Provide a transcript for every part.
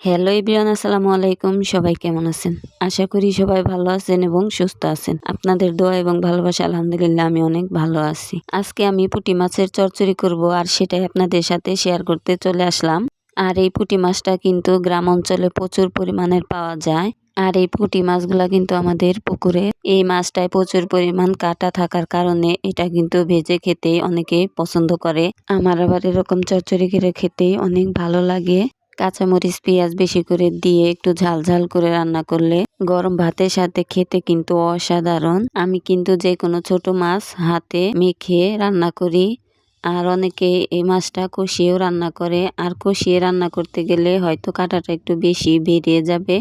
Hello ইব্রিয়ান আসসালামু আলাইকুম। সবাই কেমন আছেন? আশা করি সবাই ভালো আছেন এবং সুস্থ আছেন। আপনাদের দোয়া এবং ভালোবাসা, আলহামদুলিল্লাহ, আমি অনেক ভালো আছি। আজকে আমি পুঁটি মাছের চচ্চড়ি করব আর সেটাই আপনাদের সাথে শেয়ার করতে চলে আসলাম। আর এই পুটি মাছটা কিন্তু গ্রাম অঞ্চলে প্রচুর পরিমাণের পাওয়া যায়। আর এই পুঁটি মাছগুলা কিন্তু আমাদের পুকুরে, এই মাছটায় প্রচুর পরিমাণ কাটা থাকার কারণে এটা কিন্তু ভেজে খেতে অনেকে পছন্দ করে। আমার আবার এরকম চচ্চড়ি করে খেতে অনেক ভালো লাগে। কাঁচামরিচ, পেঁয়াজ বেশি করে দিয়ে একটু ঝাল ঝাল করে রান্না করলে গরম ভাতের সাথে খেতে কিন্তু অসাধারণ। আমি কিন্তু যে কোনো ছোট মাছ হাতে মেখে রান্না করি আর অনেকে এই মাছটা কষিয়েও রান্না করে। আর কষিয়ে রান্না করতে গেলে হয়তো কাঁটাটা একটু বেশি বেরিয়ে যাবে,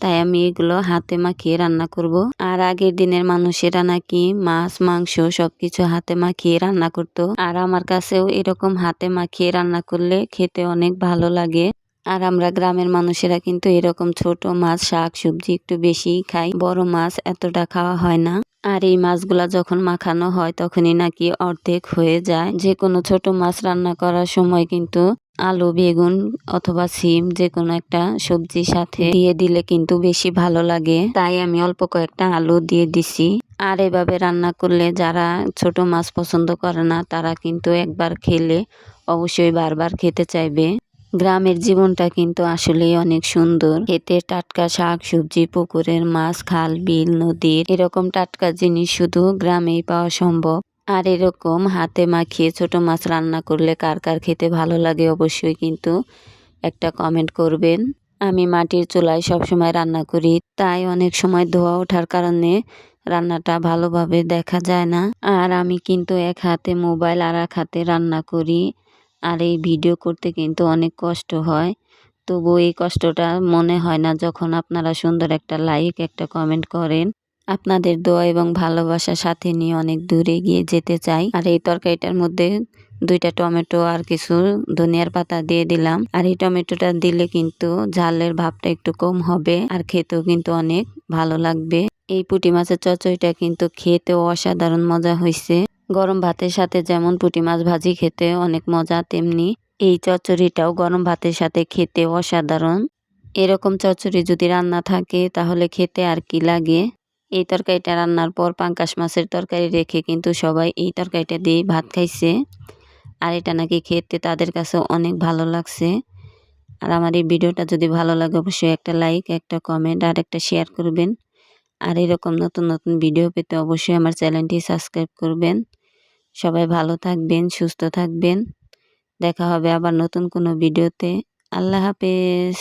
তাই আমি এগুলো হাতে মাখিয়ে রান্না করব। আর আগের দিনের মানুষেরা নাকি মাছ, মাংস সবকিছু হাতে মাখিয়ে রান্না করত। আর আমার কাছেও এরকম হাতে মাখিয়ে রান্না করলে খেতে অনেক ভালো লাগে। আর আমরা গ্রামের মানুষেরা কিন্তু এরকম ছোট মাছ, শাক, সবজি একটু বেশি খাই। বড় মাছ এতটা খাওয়া হয় না। আর এই মাছগুলা যখন মাখানো হয় তখনই নাকি অর্ধেক হয়ে যায়। যে কোনো ছোট মাছ রান্না করার সময় কিন্তু আলু, বেগুন অথবা সিম যে কোনো একটা সবজির সাথে দিয়ে দিলে কিন্তু বেশি ভালো লাগে। তাই আমি অল্প কয়েকটা আলু দিয়ে দিছি। আর এভাবে রান্না করলে যারা ছোট মাছ পছন্দ করে না, তারা কিন্তু একবার খেলে অবশ্যই বারবার খেতে চাইবে। গ্রামের জীবনটা কিন্তু আসলেই অনেক সুন্দর। খেতে টাটকা শাক, সবজি, পুকুরের মাছ, খাল, বিল, নদীর এরকম টাটকা জিনিস শুধু গ্রামেই পাওয়া সম্ভব। আর এরকম হাতে মাখিয়ে ছোট মাছ রান্না করলে কার কার খেতে ভালো লাগে অবশ্যই কিন্তু একটা কমেন্ট করবেন। আমি মাটির চুলায় সবসময় রান্না করি, তাই অনেক সময় ধোয়া ওঠার কারণে রান্নাটা ভালোভাবে দেখা যায় না। আর আমি কিন্তু এক হাতে মোবাইল আর এক হাতে রান্না করি। আর এই ভিডিও করতে কিন্তু অনেক কষ্ট হয়। তবু এই কষ্টটা মনে হয় না যখন আপনারা সুন্দর একটা লাইক একটা কমেন্ট করেন। আপনাদের দোয়া এবং ভালোবাসা সাথে নিয়ে অনেক দূরে গিয়ে যেতে চাই। আর এই তরকারিটার মধ্যে দুইটা টমেটো আর কিছু ধনিয়ার পাতা দিয়ে দিলাম। আর এই টমেটোটা দিলে কিন্তু ঝালের ভাবটা একটু কম হবে আর খেতেও কিন্তু অনেক ভালো লাগবে। এই পুঁটি মাছের চচড়িটা কিন্তু খেতেও অসাধারণ মজা হয়েছে গরম ভাতের সাথে যেমন পুঁটি মাছ ভাজি খেতে অনেক মজা, তেমনি এই চচ্চড়িটাও গরম ভাতের সাথে খেতে অসাধারণ। এরকম চচ্চড়ি যদি রান্না থাকে, তাহলে খেতে আর কি লাগে? এই তরকারিটা রান্নার পর পাঙ্কাশ মাছের তরকারি রেখে কিন্তু সবাই এই তরকারিটা দিয়ে ভাত খাইছে। আর এটা নাকি খেতে তাদের কাছে অনেক ভালো লাগছে। আর আমার এই ভিডিওটা যদি ভালো লাগে, অবশ্যই একটা লাইক, একটা কমেন্ট, আর একটা শেয়ার করবেন। আর এরকম নতুন নতুন ভিডিও পেতে অবশ্যই আমার চ্যানেলটি সাবস্ক্রাইব করবেন। সবাই ভালো থাকবেন সুস্থ থাকবেন। দেখা হবে আবার নতুন কোনো ভিডিওতে। আল্লাহ হাফেজ।